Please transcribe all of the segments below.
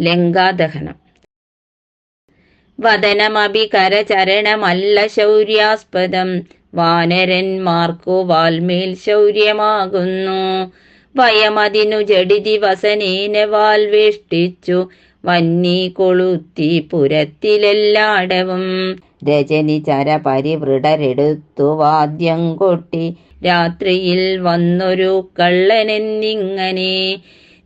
ലങ്കാദഹനം. വദനമഭി കരചരണമല്ല ശൗര്യാസ്പദം. വാനരന്മാർക്കു വാൽമേൽ ശൗര്യമാകുന്നു. വയമതിനു ജഡിതി വസനേന വാൽവേഷ്ടിച്ചു വന്നി കൊളുത്തി പുരത്തിലെല്ലാടവും. രജനി ചര പരിവൃടരെടുത്തു വാദ്യം കൊട്ടി. രാത്രിയിൽ വന്നൊരു കള്ളനെന്നിങ്ങനെ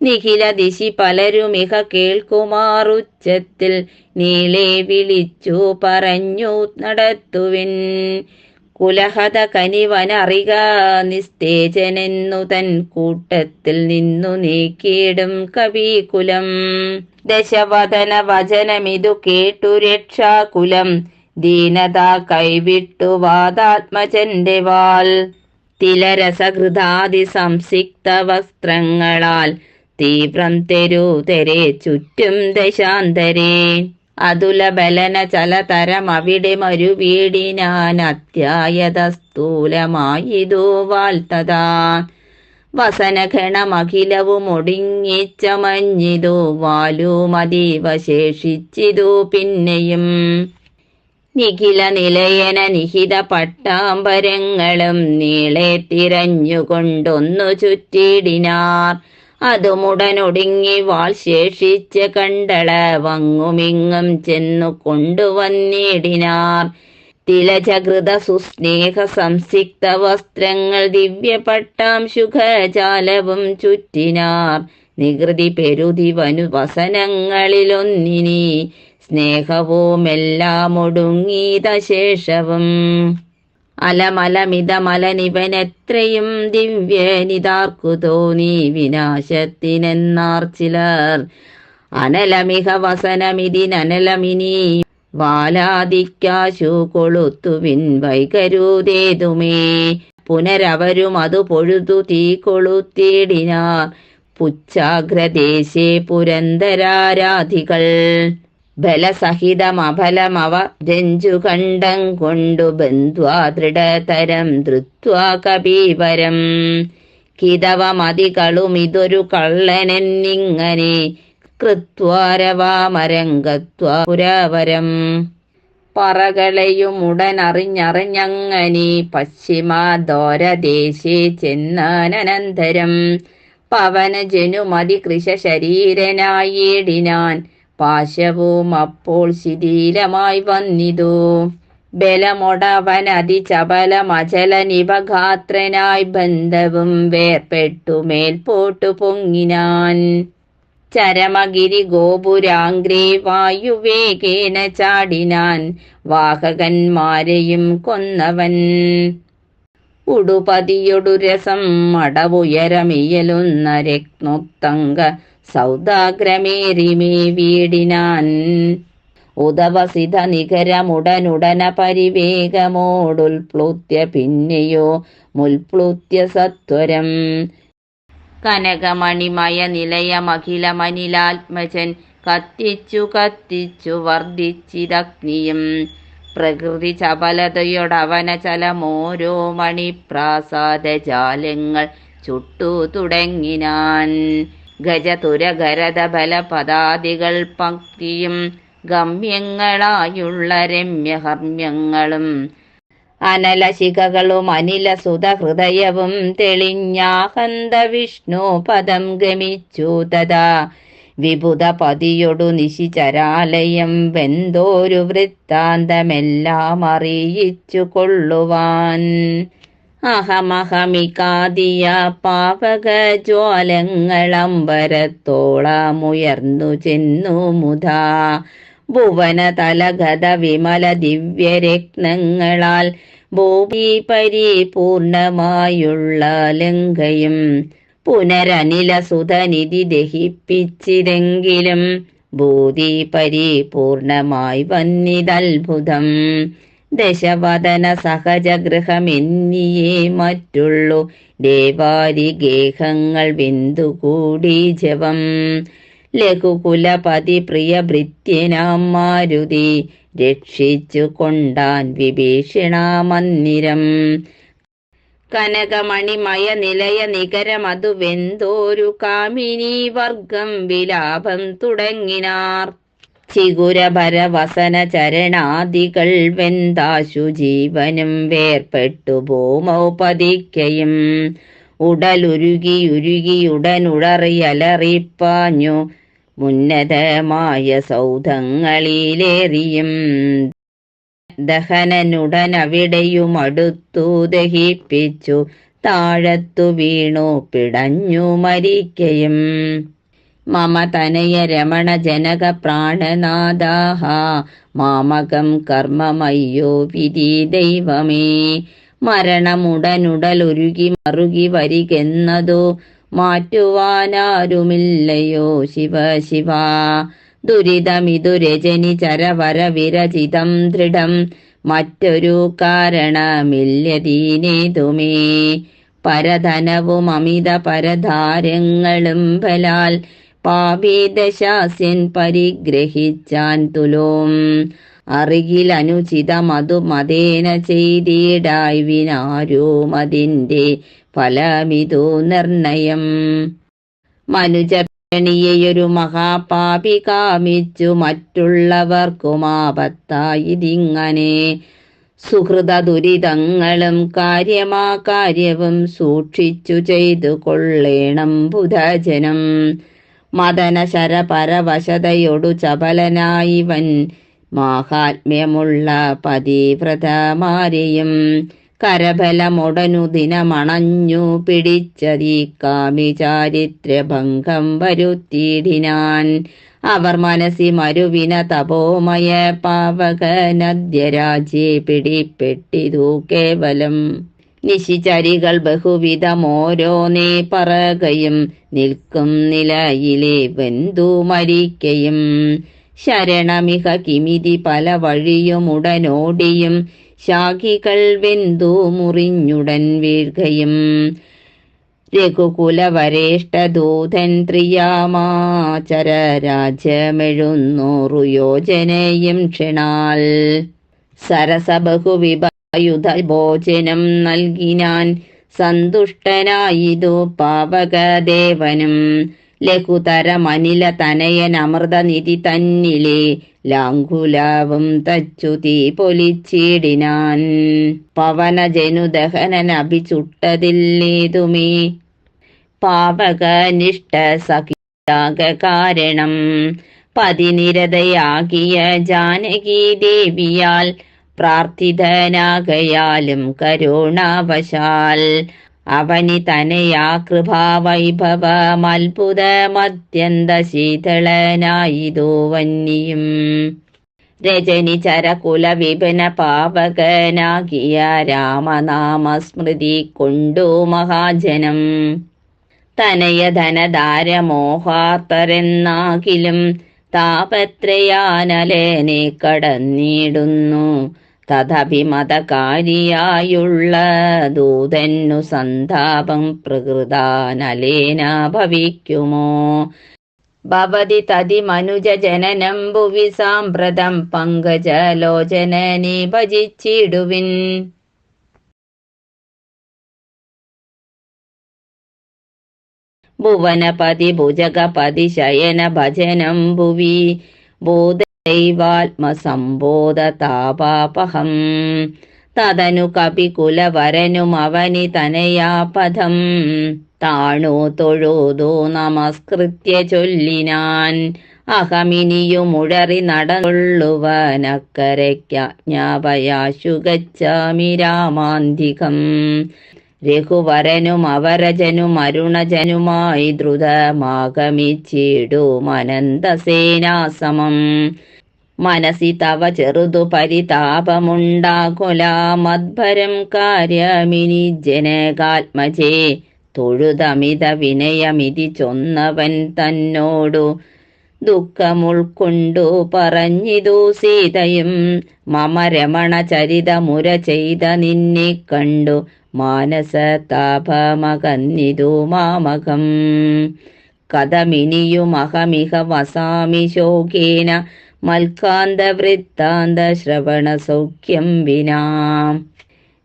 നിഖില ദിശി പലരുമിഹ കേൾക്കുമാറുച്ചത്തിൽ നീളെ വിളിച്ചു പറഞ്ഞു നടത്തുവിൻ. കുലഹത കനിവനറിക നിസ്തേജനെന്നു തൻ കൂട്ടത്തിൽ നിന്നു നീക്കിയിടും കവികുലം. ദശവദന വചനമിതു കേട്ടു രക്ഷാകുലം. ദീനത കൈവിട്ടു വാദാത്മജന്റെ വാൽ. തിലരസഹൃദാതി സംസിക്ത വസ്ത്രങ്ങളാൽ തീവ്രം തെരുതെരെ ചുറ്റും ദശാന്തരേ. അതുലബലന ചലതരം അവിടെ മരുവീടിനാൻ അത്യായത സ്ഥൂലമായിതു വാൽത്തതാ വസനഗണമഖിലവും ഒടുങ്ങിച്ചമഞ്ഞിതു വാലുമതീവ ശേഷിച്ചിതു പിന്നെയും. നിഖില നിലയന നിഹിത പട്ടാമ്പരങ്ങളും നീളെ തിരഞ്ഞുകൊണ്ടൊന്നു ചുറ്റിടിനാർ. അതുമുടനൊടുങ്ങി വാൾ ശേഷിച്ച കണ്ടള വങ്ങുമിങ്ങും ചെന്നു കൊണ്ടുവന്നിടിനാർ. തിലചകൃത സുസ്നേഹ സംസിക്ത വസ്ത്രങ്ങൾ ദിവ്യപട്ടാം പട്ടാംശുഖജാലവും ചുറ്റിനാർ. നികൃതി പെരുതി വനു വസനങ്ങളിലൊന്നിനി. സ്നേഹവുമെല്ലാം ഒടുങ്ങീത ശേഷവും അലമലമിതമലനിവനെത്രയും ദിവ്യനിതാർക്കു തോന്നി വിനാശത്തിനെന്നാർ ചിലർ. അനലമിഹ വസനമിതിനനലമിനി വാലാദിക്കാശു കൊളുത്തുവിൻ വൈകരുതേതുമേ. പുനരവരും അതു പൊഴുതു തീ കൊളുത്തിയിടിനാർ പുച്ഛാഗ്രദേശേ പുരന്തരാരാധികൾ. ബലസഹിതമഫലമവ രഞ്ജുകണ്ഠം കൊണ്ടു ബന്ധ്വാ ദൃഢതരം ധൃത്വാ കപീവരം. കിതവമതികളുമിതൊരു കള്ളനെന്നിങ്ങനെ കൃത്വാരവാമരംഗത്വാ പുരവരം. പറകളയുമുടനറിഞ്ഞറിഞ്ഞങ്ങനെ പശ്ചിമാദോരദേശേ ചെന്നാനന്തരം പവനജനുമതി കൃശരീരനായിടിനാൻ പാശവും അപ്പോൾ ശിഥിലമായി വന്നിതു. ബലമൊടവനതി അതിചപലമചലനിപഘാത്രനായി ബന്ധവും വേർപെട്ടു മേൽപോട്ടു പൊങ്ങിനാൻ. ചരമഗിരി ഗോപുരാഗ്രേ വായുവേഗേന ചാടിനാൻ വാഹകന്മാരെയും കൊന്നവൻ. ഉടുപതിയൊടു രസം മടവുയരമിയലുന്ന സൗദാഗ്രമേറിമേ വീടിനാൻ. ഉദവസിത നികരമുടനുടന പരിവേഗമോടുൽപ്ലുത്യ പിന്നെയോ മുൽപ്ലുത്യ സത്വരം. കനകമണിമയ നിലയമഖിലമനിലാത്മജൻ കത്തിച്ചു കത്തിച്ചു വർദ്ധിച്ചിരഗ്നിയും പ്രകൃതി ചപലതയോടവനചലമോരോ മണിപ്രാസാദജാലങ്ങൾ ചുട്ടു തുടങ്ങിനാൻ. ഗജതുരഗരത ബലപദാദികൾ പക്തിയും ഗമ്യങ്ങളായുള്ള രമ്യഹർമ്യങ്ങളും അനലശിഖകളും അനില സുതഹൃദയവും തെളിഞ്ഞാഹന്ത വിഷ്ണു പദം ഗമിച്ചു തഥാ. വിബുധ പതിയൊടു നിശിചരാലയം വെന്തോരു വൃത്താന്തമെല്ലാം അറിയിച്ചു കൊള്ളുവാൻ അഹമഹമികാദിയ പാവകജ്വാലങ്ങളമ്പരത്തോളമുയർന്നു ചെന്നു മുധാ ഭുവനതലഗത വിമല ദിവ്യരത്നങ്ങളാൽ ഭൂമി പരിപൂർണമായുള്ള ലങ്കയും പുനരനില സുധനിധി ദഹിപ്പിച്ചിതെങ്കിലും ഭൂതി പരിപൂർണമായി വന്നിതത്ഭുതം. ദശവദന സഹജഗൃഹമെന്നിയേ മറ്റുള്ളു ദേവാരിഗേഹങ്ങൾ വെന്തുകൂടി ജവം ലഘുകുലപതി പ്രിയ ഭൃത്യനാം മാരുതി രക്ഷിച്ചു കൊണ്ടാൻ വിഭീഷണാമന്ദിരം. കനകമണിമയ നിലയ നികരമതു വെന്തോരു കാമിനി വർഗം വിലാപം തുടങ്ങിനാർ. ചിഗുരഭര വസന ചരണാദികൾ വെന്താശു ജീവനും വേർപ്പെട്ടു ഉരുകി ഉടനുടറിയലറിപ്പാഞ്ഞു മുന്നതമായ സൗധങ്ങളിലേറിയും. ദഹനനുടനവിടെയുമടുത്തു ദഹിപ്പിച്ചു താഴത്തു വീണു പിടഞ്ഞു മരിക്കയും. മമ തനയ രമണ ജനക പ്രാണനാദാഹ. മാമകം കർമ്മമയ്യോ വിധി ദൈവമേ. മരണമുടനുടലൊരുകി മറുകി വരികെന്നതോ മാറ്റുവാനാരുമില്ലയോ ശിവ ശിവ. ദുരിതമിതു രജനി ചരവര വിരചിതം ദൃഢം. മറ്റൊരു കാരണമില്ലതീനേതുമേ പരധനവും അമിത പരധാരങ്ങളും ബലാൽ. പാപീദശാസ്യൻ പരിഗ്രഹിച്ചാൻ തുലോം. അറികിൽ അനുചിതമതു മതേന ചെയ്തിടായി വിനാരും അതിന്റെ ഫലമിതു നിർണയം. മനുജപണിയൊരു മഹാപാപി കാമിച്ചു മറ്റുള്ളവർക്കുമാപത്തായിതിങ്ങനെ സുഹൃത ദുരിതങ്ങളും കാര്യമാകാര്യവും സൂക്ഷിച്ചു ചെയ്തു കൊള്ളേണം ബുധജനം. മദന ശരപരവശതയൊടു ചപലനായിവൻ മാഹാത്മ്യമുള്ള പതിവ്രതമാരെയും കരബലമുടനു ദിനമണഞ്ഞു പിടിച്ചതീ കാമിചാരിത്രഭംഗം വരുത്തിയിടിനാൻ. അവർ മനസ്സി മരുവിന തപോമയ പാവകനദ്യരാജ്യെ പിടിപ്പെട്ടിതു കേവലം നിശിചരികൾ ബഹുവിധമോരോന്നേ പറകയും നിൽക്കും നിലയിലെ ബന്ധു മരിക്കയും. ശരണമിഹ കിമിതി പല വഴിയും ഉടനോടിയും ശാഖികൾ വെന്തു മുറിഞ്ഞുടൻ വീഴ്കയും. രഘുകുലവരേഷ്ടദൂതൻ ത്രിയാമാചര യോജനയും ക്ഷണാൽ. സരസബഹുവിഭയുധ ഭോജനം നൽകിനാൻ സന്തുഷ്ടനായിതു പാവകദേവനും. ലഘുതരമനില തനയൻ അമൃതനിധി തന്നിലെ ലാങ്കുലാവും തച്ചു തീ പൊലിച്ചിടിനാൻ. പവനജനുദഹനൻ അഭിചുട്ടതില്ലേതുമേ? പാവകനിഷ്ഠ സഖിയാക കാരണം. പതിനിരതയാകിയ ജാനകി ദേവിയാൽ പ്രാർത്ഥിതനാകയാലും കരുണാവശാൽ. അവനി തനയാ കൃപാവൈഭവമത്ഭുതമത്യന്ത ശീതളനായിതോ വന്യം രജനി ചരകുല വിപന പാവകനാകിയ രാമനാമസ്മൃതി കൊണ്ടു മഹാജനം. തനയ ധനധാരമോഹാത്തരെന്നാകിലും താപത്രയാനലേനെ കടന്നിടുന്നു. തഥഭിമതകാരിയായുള്ള ദൂതന്നു സന്താപം പ്രകൃതാനലേന ഭവിക്കുമോ ഭവതി തതി മനുജ ജനനം ഭുവി സാമ്പ്രതം പങ്കജലോചനനെ ഭജിച്ചിടുവിൻ ഭുവനപതി ഭുജഗപതി ശയന ഭജനം ഭുവി ബോധൈവാത്മസംബോധതാപാപഹം തതനു കപികുലവരനും അവനി തനയാപഥം താണോ തൊഴുതോ നമസ്കൃത്യ ചൊല്ലിനാൻ. അഹമിനിയുമുഴറി നടന്നുള്ളുവനക്കരയ്ക്കജ്ഞാപയാശു ഗച്ഛാമി രാമാന്തികം. രഘുവരനും അവരജനും അരുണജനുമായി ദ്രുതമാഗമിച്ചിടും അനന്തസേനാസമം. മനസി തവ ചെറുതു പരിതാപമുണ്ടാകുലാമദ്ഭരം കാര്യമിനി ജനകാത്മജേ. തൊഴുതമിത വിനയമിതി ചൊന്നവൻ തന്നോടു ദുഃഖമുൾക്കൊണ്ടു പറഞ്ഞിതു സീതയും. മമ രമണ ചരിതമുര ചെയ്ത നിന്നെ കണ്ടു മാനസതാപമകന്നിതു മാമകം. കഥമിനിയുമഹമിഹ വസാമി ശോകേന മൽക്കാന്ത വൃത്താന്ത ശ്രവണ സൗഖ്യം വിനാ.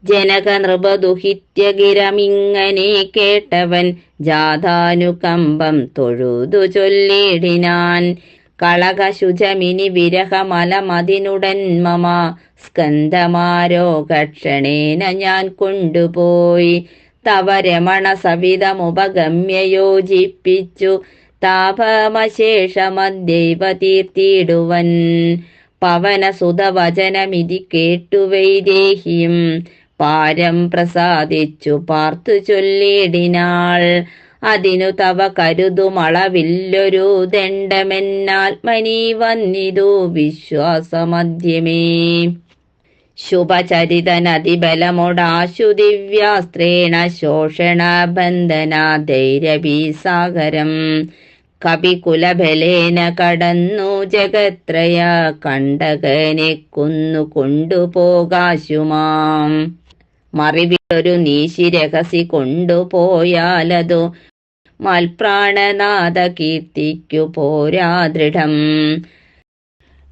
ജനക നൃപദുഹിത്യഗിരമിങ്ങനെ കേട്ടവൻ ജാതാനുകമ്പം തൊഴുതു ചൊല്ലിടിനാൻ. കളകശുചമിനി വിരഹമലമതിനുടൻ മമ സ്കന്ധമാരോഗക്ഷണേന ഞാൻ കൊണ്ടുപോയി. തവ രമണ സവിതമുപഗമ്യ യോജിപ്പിച്ചു താപമശേഷമദ്ദൈവ തീർത്തിടുവൻ പവനസുതവചനമിതി കേട്ടു വൈദേഹിയും പാരം പ്രസാദിച്ചു പാർത്തു ചൊല്ലിടിനാൾ. അതിനു തവ കരുതുമളവില്ലൊരു ദണ്ഡമെന്നാത്മനി വന്നിതു വിശ്വാസമധ്യമേ. ശുഭചരിതനതിബലമൊടാശു ദിവ്യാസ്ത്രേണ ശോഷണ ബന്ധന ധൈര്യഭീസാഗരം കപികുലബലേന കടന്നു ജഗത്രയ കണ്ടകനെ കൊന്നു കൊണ്ടുപോകാശുമാം. മറിവിലൊരു നീശിരഹസി കൊണ്ടുപോയാലതു മൽപ്രാണനാഥ കീർത്തിക്കു പോരാ ദൃഢം.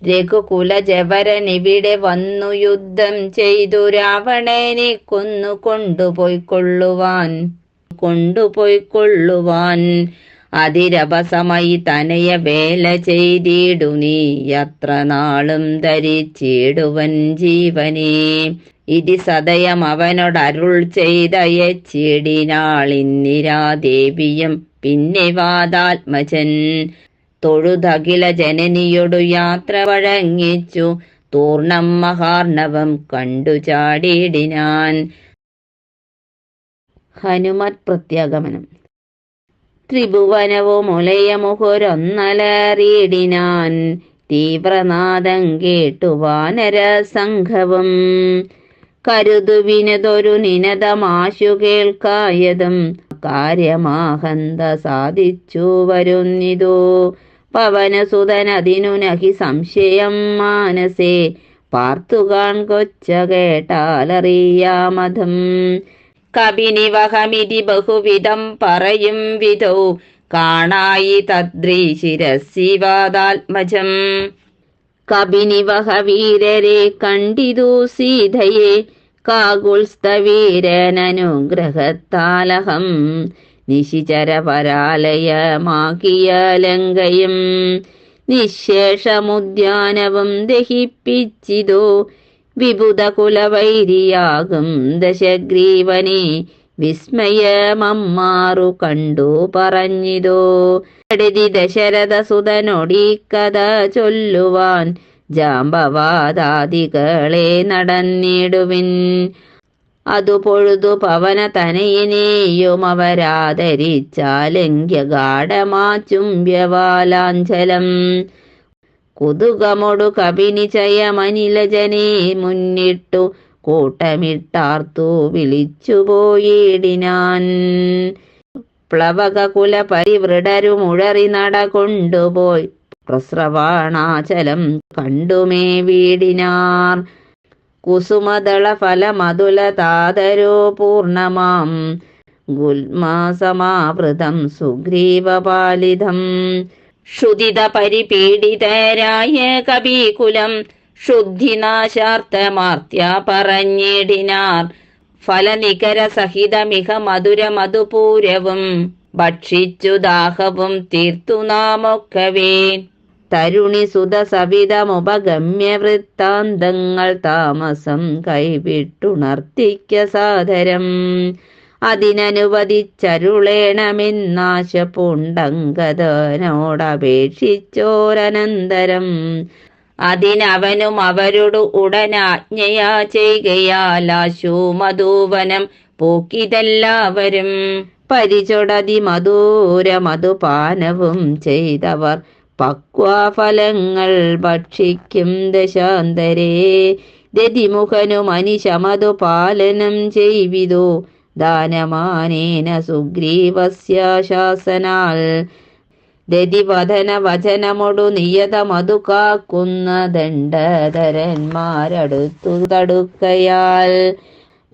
രഘുകുലജവരനിവിടെ വന്നു യുദ്ധം ചെയ്തു രാവണനെ കൊന്നു കൊണ്ടുപോയിക്കൊള്ളുവാൻ കൊണ്ടുപോയിക്കൊള്ളുവാൻ. അതിരഭസമായി തനയ വേല ചെയ്തിടു നീ. എത്ര നാളും ധരിച്ചിടുവൻ ജീവനീ. ഇതി സദയം അവനോട് അരുൾ ചെയ്തയച്ചിടിനാളിന്നിരാദേവിയും പിന്നെ വാദാത്മജൻ തൊഴുതകില ജനനിയൊടു യാത്ര വഴങ്ങിച്ചു. തൂർണം മഹാർണവം കണ്ടു ചാടിയിടിനാൻ ഹനുമത് പ്രത്യാഗമനം. ത്രിഭുവനവും മുലയമുഹുരൊന്നലറിയിടിനാൻ തീവ്രനാദം കേട്ടു വാനര സംഘവും കരുതുവിനതൊരു നിനതമാശു കേൾക്കായതും കാര്യമാഹന്ത സാധിച്ചു വരുന്നിതു. പവനസുതനതിനു നഹി സംശയം മാനസേ പാർത്തുകാൺ കൊച്ച കേട്ടാലറിയാമതം. കപിനിവഹമിതി ബഹുവിധം പറയും വിധൗ. കാണായി തദ്രീശിരസിവാദാത്മജം കപിനിവഹ വീരരെ കണ്ടിതു സീതയെ. കാകുൽസ്തവീരനുഗ്രഹത്താലഹം നിശിചരപരാലയമാക്കിയ ലങ്കയും. നിശേഷമുദ്യാനവും ദഹിപ്പിച്ചിതോ. വിബുധകുലവൈരിയാകും ദശഗ്രീവനെ വിസ്മയമമ്മാറു കണ്ടു പറഞ്ഞിതോ. അടുതി ദശരഥ സുതനൊടി കഥ ചൊല്ലുവാൻ ജാമ്പവാദാദികളെ നടന്നിടുവിൻ. അതു പൊഴുതു പവന തനയിനെയും അവരാദരിച്ചാലെങ്ക്യ ഗാഠമാ ചുംബ്യവാലാഞ്ചലം. കുതുകമൊടു കപിനി ചയമനിലജനെ മുന്നിട്ടു കൂട്ടമിട്ടാർത്തു വിളിച്ചുപോയിടിനാൻ. പ്ലവകകുല പരിവൃടരുമുഴറി നട കൊണ്ടുപോയി പ്രസ്രവാണാചലം കണ്ടുമേ വീടിനാർ. കുസുമദള ഫലമതുല താതരോ പൂർണമാം. ഗുൽമാസമാവൃതം സുഗ്രീവപാലിതം. ക്ഷുതിത പരിപീഡിതരായ കവികുലം ശുദ്ധിനാശാർത്ഥമാർത്യ പറഞ്ഞിടിനാർ. ഫലനികര സഹിതമിഹ മധുര മധുപൂരവും ഭക്ഷിച്ചു ദാഹവും തീർത്തു നാമൊക്കവേ. തരുണി സുത സവിതമുപഗമ്യ വൃത്താന്തങ്ങൾ താമസം കൈവിട്ടുണർത്തിക്ക സാദരം അതിനനുവദിച്ചരുളേണമെന്നാശ പൂണ്ടങ്കതനോടപേക്ഷിച്ചോരനന്തരം അതിനവനും അവരോട് ഉടനാജ്ഞയാ ചെയ്യുകയാലാശു മധുവനം പരിചൊടതി മധൂര മധുപാനവും ചെയ്തവർ പക്വാഫലങ്ങൾ ഭക്ഷിക്കും ദശാന്തരേ. ദതിമുഖനു പാലനം ചെയ്വിതു. ദാനമാനേന സുഗ്രീവസ്യ ശാസനാൽ. ദതിവധന വചനമൊടു നിയതമതു കാക്കുന്ന ദണ്ഡധരന്മാരടുത്തു തടുക്കയാൽ.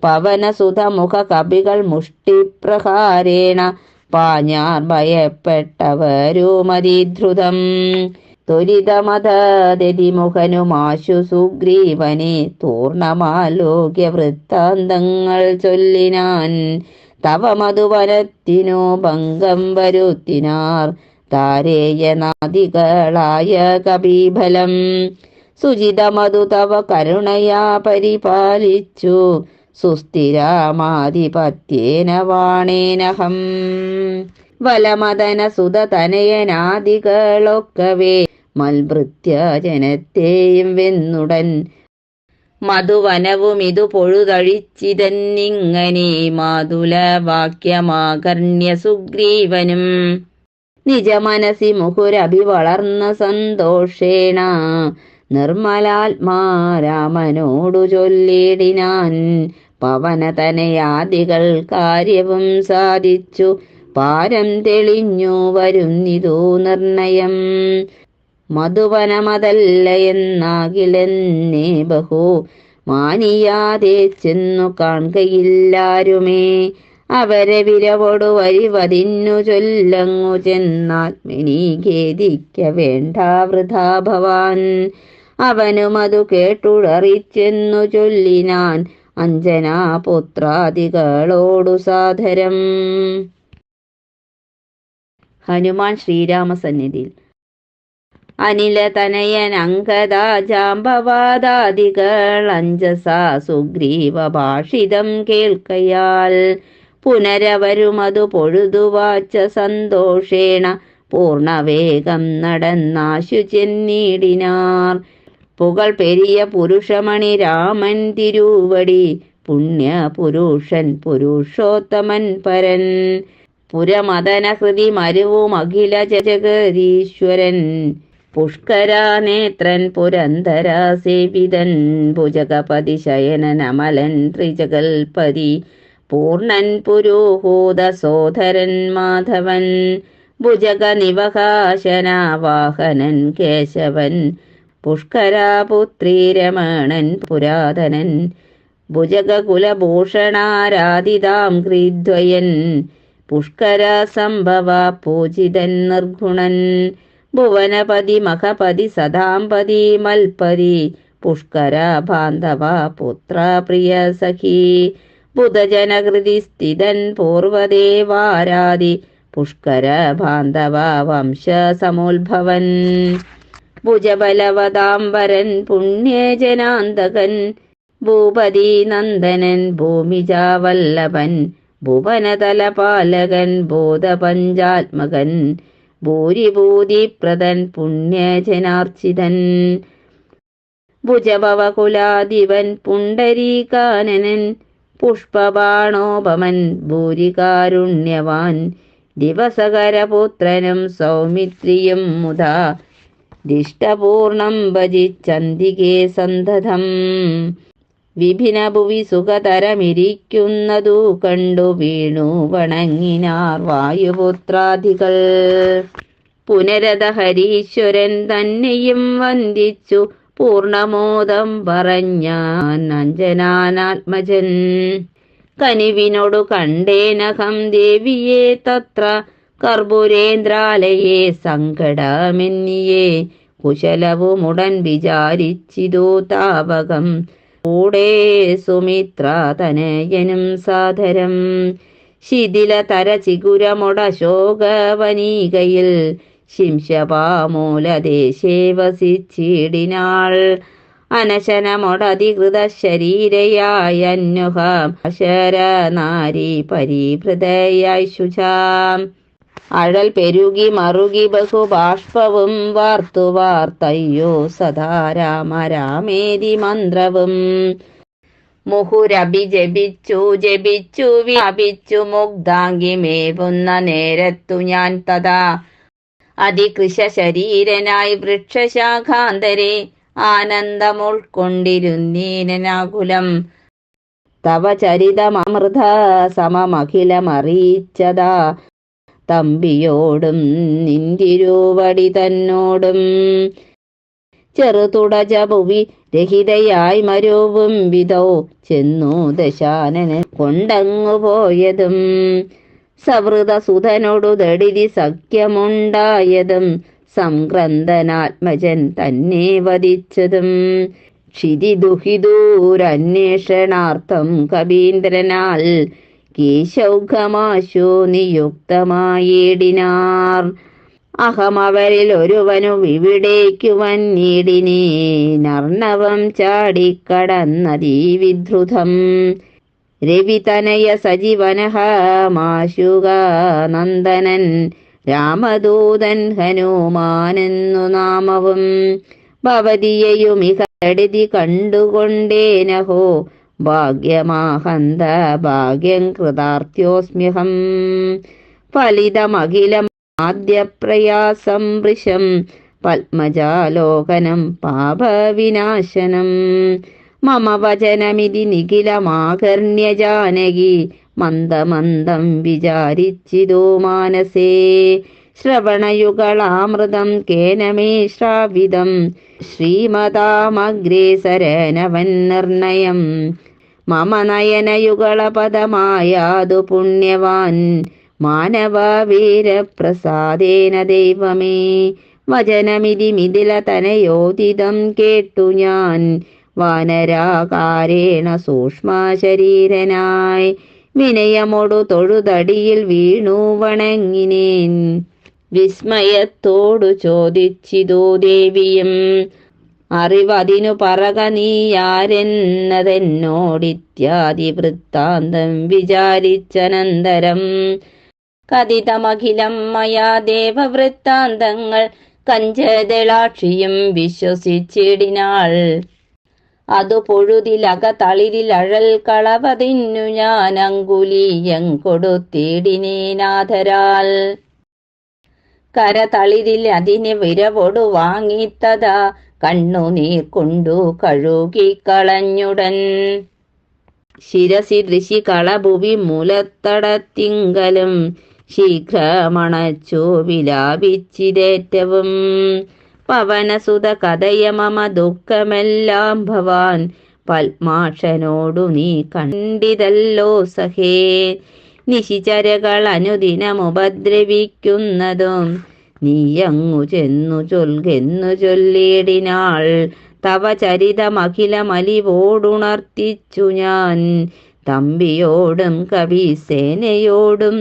പവനസുതമുഖ കപികൾ മുഷ്ടിപ്രഹാരേണ പാഞ്ഞാർ ഭയപ്പെട്ടവരുമതിദ്രുതം ത്വരിതമതതിമുഖനുമാശു സുഗ്രീവനെ തൂർണമാലോക്യ വൃത്താന്തങ്ങൾ ചൊല്ലിനാൻ തവ മധുവനത്തിനു ഭംഗം വരുത്തിനാർ താരേയനാദികളായ കപീഫലം. സുചിതമതു തവ കരുണയാ പരിപാലിച്ചു സുസ്ഥിരാമാധിപത്യേന വാണേനഹം. വലമദന സുതതനയനാദികളൊക്കവേ മൽഭൃത്യ ജനത്തെയും വെന്നുടൻ മധുവനവും ഇതു പൊഴുതഴിച്ചിതന്നിങ്ങനെ മാതുല വാക്യമാകർണ്യ സുഗ്രീവനും നിജമനസി മുഹുരഭി വളർന്ന സന്തോഷേണ നിർമ്മലാത്മാ രാമനോടു ചൊല്ലിടിനാൻ പവനതനയാദികൾ കാര്യവും സാധിച്ചു. പാരം തെളിഞ്ഞു വരുന്നിതു നിർണയം. മധുവനമതല്ല എന്നാകിലെന്നേ ബഹു. മാനിയാതെ ചെന്നു കാണുകയില്ലാരുമേ. അവരെ വിരവോടു വരിവതിന്നു ചൊല്ലങ്ങു ചെന്നാത്മിനി ഖേദിക്ക വേണ്ട വൃഥാ ഭവാൻ. അവനും അതു കേട്ടുടറിച്ചെന്നു ചൊല്ലിനാൻ അഞ്ജനാ പുത്രാദികളോടു സാദരം. ഹനുമാൻ ശ്രീരാമസന്നിധിയിൽ. അനില തനയൻ അങ്കദാ ജാമ്പവാദാദികൾ അഞ്ജസ സുഗ്രീവ ഭാഷിതം കേൾക്കയാൽ പുനരവരുമതു പൊഴുതുവാച്ച സന്തോഷേണ പൂർണവേഗം നടന്നാശു ചെന്നിടിനാർ. പുകൾ പെരിയ പുരുഷമണി രാമൻ തിരുവടി പുണ്യ പുരുഷൻ പുരുഷോത്തമൻ പരൻ. പുരമദനഹൃതി മരുവും അഖില ജഗദീശ്വരൻ. പുഷ്കരാനേത്രൻ പുരന്തരാ സേവിതൻ. ഭുജഗപതി ശയനൻ അമലൻ ത്രിജഗൽപതി. പൂർണൻ പുരോഹൂത സോധരൻ മാധവൻ. ഭുജഗ നിവകാശനാവാഹനൻ കേശവൻ. പുഷ്കരാപുത്രീ രമണൻ പുരാതനൻ. ഭുജഗ കുലഭൂഷണാരാധിതാം ക്രീദ്വയൻ പുഷ്കര സംഭവ പൂജിതൻ നിർഗുണൻ. ഭുവനപതി മഹപതി സദാംപതി മൽപതി പുഷ്കര ബാന്ധവ പുത്ര പ്രിയ സഖി. ബുധജനകൃതി സ്ഥിതൻ പൂർവദേവാരാദി പുഷ്കര ബാന്ധവ വംശ സമുത്ഭവൻ ഭുജബലവതാംബരൻ പുണ്യജനാന്തകൻ. ഭൂപതി നന്ദനൻ ഭൂമിജാവല്ലഭൻ. ഭുവനതലപാലകൻ ബോധപഞ്ചാത്മകൻ ഭൂരിഭൂതിപ്രദൻ പുണ്യജനാർച്ചിതൻ. ഭുജഭവകുലാധിപൻ പുണ്ടരീകാനനൻ പുഷ്പബാണോപമൻ ഭൂരികാരുണ്യവാൻ. ദിവസകരപുത്രനും സൗമിത്രിയും മുതാ ദിഷ്ടപൂർണം ഭജിച്ചന്തികേ സന്തതം. വിഭിന ഭുവി സുഖതരമിരിക്കുന്നതു കണ്ടു വീണു വണങ്ങിനാർ വായുപുത്രാദികൾ. പുനരത ഹരീശ്വരൻ തന്നെയും വന്ദിച്ചു പൂർണമോദം പറഞ്ഞാൻ അഞ്ജനാനാത്മജൻ കനിവിനോടു കണ്ടേനകം ദേവിയെ തത്ര കർപ്പുരേന്ദ്രാലയെ സങ്കടമെന്നിയേ. കുശലവുമുടൻ വിചാരിച്ചിതു താപകം കൂടെ സുമിത്ര തനയനും ശിഥില തര ചിഗുരമൊട ശോകവനീകയിൽ ശിംശപാമൂലദേശേ വസിച്ചിടിനാൾ. അനശനമൊടധികൃത ശരീരയായ അന്യുഹര നാരി പരിഭൃതയായി ശുചാം. അഴൽ പെരുകി മറുകി ബഹുബാഷ്പവും വാർത്തു വാർത്തയ്യോ സദാ രാമ രാമേരി മന്ത്രവും. മുഹുരഭി ജപിച്ചു ജപിച്ചു വ്യാപിച്ചു മുഗ്ധാംഗിമേവുന്ന നേരത്തു ഞാൻ തഥാ. അതികൃശ ശരീരനായി വൃക്ഷശാഖാന്തരെ ആനന്ദമുൾക്കൊണ്ടിരുന്നീനാകുലം തവ ചരിതമൃത സമമഖിലമറിയിച്ചതാ. തമ്പിയോടും നിന്തിരുവടി തന്നോടും. ചെറുതുടജ ഭുവി രഹിതയായി മരുവും വിധോ ചെന്നു ദശാനന് കൊണ്ടങ്ങു പോയതും. സവൃത സുധനോടു ദടിതി സഖ്യമുണ്ടായതും. സംക്രന്ദനാത്മജൻ തന്നെ വധിച്ചതും. ക്ഷിതിദുഹിതൂരന്വേഷണാർത്ഥം കവീന്ദ്രനാൽ കീശൗഘമാശു നിയുക്തമായിടിനാർ അഹമവരിൽ ഒരുവനു വിവിടേക്കു വന്നീടിനേ. നർണവം ചാടിക്കടന്നതീ വിധൃതം രവിതനയ സജീവനഹ മാശുക നന്ദനൻ രാമദൂതൻ ഹനുമാനെന്നു നാമവും. ഭവതിയെയുമിക എഴുതി കണ്ടുകൊണ്ടേനഹോ. ഭാഗ്യമാഹന്ത ഭാഗ്യം കൃതാർത്ഥ്യോസ്മ്യഹം ഫലിതമഖിലം ആദ്യപ്രയാസം വൃശം പത്മജാലോകനം പാപവിനാശനം. മമ വചനമിതി നിഖിലമാകർണ്യ ജാനകി മന്ദമന്ദം വിചാരിച്ചിതോ മാനസേ. ശ്രവണയുഗളാമൃതം കേന മേ ശ്രാവിതം ശ്രീമതാമഗ്രേസരനവൻ നിർണയം മമ നയനയുഗളപദമായാതു പുണ്യവാൻ മാനവ വീരപ്രസാദേന ദൈവമേ വചനമിതി മിഥില തനയോതിതം കേട്ടു ഞാൻ വാനരാകാരേണ സൂക്ഷ്മ ശരീരനായി വിനയമൊടു തൊഴുതടിയിൽ വീണു വണങ്ങിനേൻ। വിസ്മയത്തോടു ചോദിച്ചിതോ ദേവിയും അറിവതിനു പറക നീയാരെന്നതെന്നോടിത്യാദി വൃത്താന്തം വിചാരിച്ചനന്തരം. കഥിതമഖിലം മയാ ദേവവൃത്താന്തങ്ങൾ കഞ്ചതളാക്ഷിയും വിശ്വസിച്ചിടിനാൾ. അതു പൊഴുതിലക അഴൽ കളവതിന്നു ഞാൻ അങ്കുലീയം കൊടുത്തിടിനേനാഥരാൽ കര തളിരിൽ അതിനെ വിരവൊടു വാങ്ങിത്തതാ. കണ്ണുനീർ കൊണ്ടു കഴുകിക്കളഞ്ഞുടൻ ശിരസി ഋഷി കളഭുവി മൂലത്തടത്തിങ്കലും ശീഘ്രമണച്ചു വിലാപിച്ചിരേറ്റവും. പവനസുത കഥയ മമ ദുഃഖമെല്ലാം ഭവാൻ പത്മാക്ഷനോടു നീ കണ്ടിതല്ലോ സഹേ നിശിചരകൾ അനുദിനമുപദ്രവിക്കുന്നതും നീയങ്ങു ചെന്നു ചൊൽകെന്നു ചൊല്ലിയിടിനാൾ തവ ചരിതമഖിലമലിവോടുണർത്തിച്ചു ഞാൻ. തമ്പിയോടും കവിസേനയോടും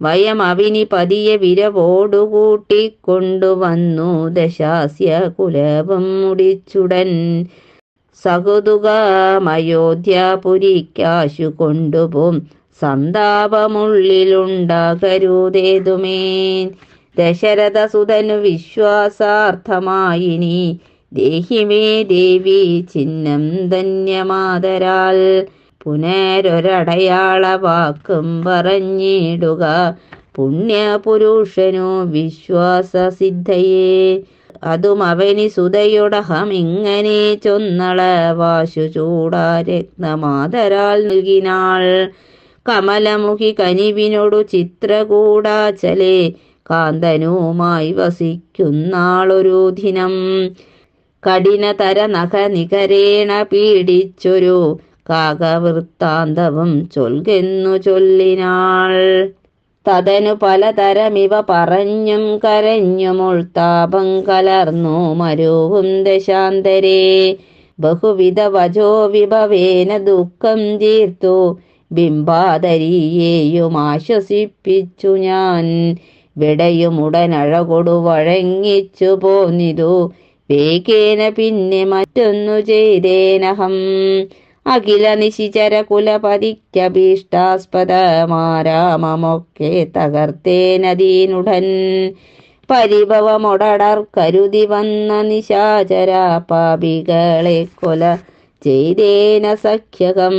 വയം അവിനി പതിയെ വിരവോടു കൂട്ടിക്കൊണ്ടുവന്നു ദശാസ്യ കുലവും മുടിച്ചുടൻ. സഹുതുകമയോധ്യാപുരിക്കാശു കൊണ്ടുപോം. സന്താപമുള്ളിലുണ്ടാകരുതേതുമേ ദശരഥസുതനു വിശ്വാസാർത്ഥമായിനി. ദേഹിമേ ദേവി ചിഹ്നം ധന്യമാതരാൽ. പുനരൊരടയാള വാക്കും പറഞ്ഞിടുക. പുണ്യപുരുഷനു വിശ്വാസസിദ്ധയെ. അതും അവനി സുതയുടഹം ഇങ്ങനെ ചൊന്നള വാശു ചൂടാ രത്നമാതരാൽ നൽകിനാൾ. കമലമുഖി കനിവിനോടു ചിത്രകൂടാച്ചലേ കാന്തനുമായി വസിക്കുന്നാളൊരു ദിനം. കഠിനതര നഖ നികരേണ പീഡിച്ചൊരു കാകവൃത്താന്തവും ചൊൽകെന്നു ചൊല്ലിനാൾ. തതനു പലതരമിവ പറഞ്ഞും കരഞ്ഞുമുൾത്താപം കലർന്നു മരുവും ദശാന്തരേ. ബഹുവിധ വചോ വിഭവേന ദുഃഖം തീർത്തു ബിംബാദരിയെയും ആശ്വസിപ്പിച്ചു ഞാൻ. വിടയുമുടനഴകൊടു വഴങ്ങിച്ചു പോന്നിതു. വേഗേന പിന്നെ മറ്റൊന്നു ചെയ്തേനഹം. അഖില നിശിചര കുലപതിക്കഭീഷ്ടാസ്പദമാരാമമൊക്കെ തകർത്തേനദീനുടൻ പരിഭവമൊടടർ കരുതി വന്ന നിശാചര പാപികളെ കൊല ചെയ്തേന സഖ്യകം.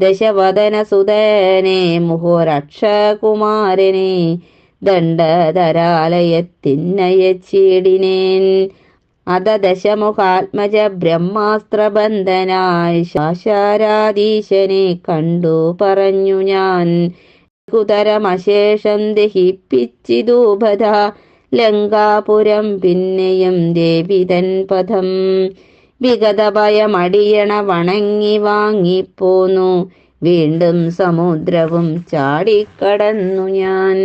ദശവദന സുതനെ മുഹുരക്ഷകുമാരനെ ദണ്ഡധരാലയത്തിന്നയച്ചിടിനേൻ. അത ദശമുഖാത്മജ ബ്രഹ്മാസ്ത്രബന്ധനായ ശാശാരാധീശനെ കണ്ടു പറഞ്ഞു ഞാൻ. കുതരമശേഷം ദഹിപ്പിച്ചിതൂപത ലങ്കാപുരം പിന്നെയും ദേവിതൻ പദം. വിഗതഭയമടിയണ വണങ്ങി വാങ്ങിപ്പോന്നു. വീണ്ടും സമുദ്രവും ചാടിക്കടന്നു ഞാൻ.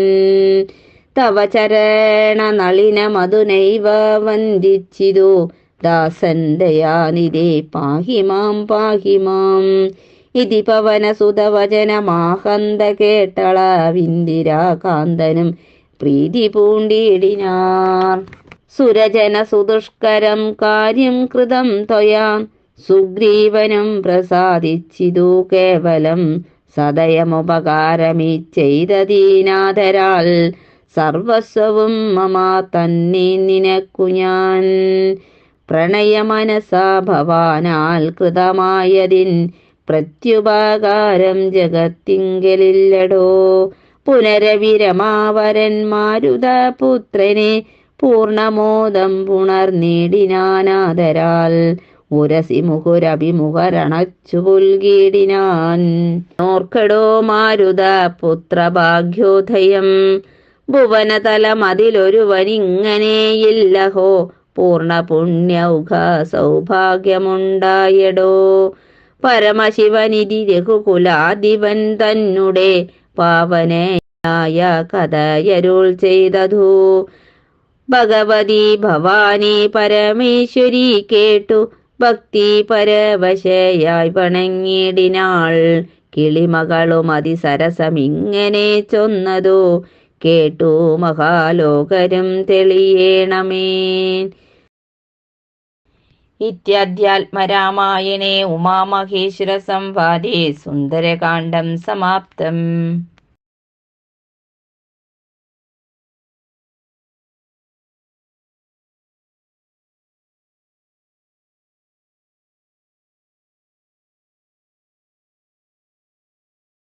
തവ ചരണ നളിന മധുനൈവ വന്ദിച്ചിതു ദാസൻ ദയാനിധേ പാഹിമാം പാഹിമാം. ഇതി പവനസുതവചനമാഹന്ത കേട്ടളവിന്ദിരാകാന്തനും പ്രീതി പൂണ്ടിടിനാർ സുരജന സുദുഷ്കരം കാര്യം കൃതം ത്വയാ. സുഗ്രീവനും പ്രസാദിച്ചിതു കേവലം സദയമുപകാരമീ ചെയ്തതീനാഥരാൽ സർവസ്വവും മമ തന്നെ നിനക്കു ഞാൻ. പ്രണയമനസാ ഭവാനാൽ കൃതമായതിൻ പ്രത്യുപകാരം ജഗത്തിങ്കലില്ലടോ. പുനരവിരമാവരൻ മാരുതപുത്രനെ പൂർണമോദം പുണർനേടിനാനാദരാൽ ഉരസി മുഹുരഭിമുഖരണച്ചു പുൽകീടിനാൻ നോർക്കടോ മാരുത പുത്രഭാഗ്യോദയം. ഭുവനതലമതിലൊരുവനിങ്ങനെയില്ലഹോ. പൂർണ പുണ്യൗഘ സൗഭാഗ്യമുണ്ടായടോ പരമശിവനിധി രഘുകുലാധിപൻ തന്നെ പാവനയായ കഥയരുൾ ചെയ്തതു. ഭഗവതി ഭവാനി പരമേശ്വരി കേട്ടു. ഭക്തി പരവശയായി വണങ്ങിയിടിനാൾ കിളിമകളും അതിസരസമിങ്ങനെ ചൊന്നതു. കേട്ടു മഹാലോകരും തെളിയേണമേൻ ഇത്യാധ്യാത്മരാമായണേ ഉമാമഹേശ്വര സംവാദേ സുന്ദരകാന്ഡം സമാപ്തം.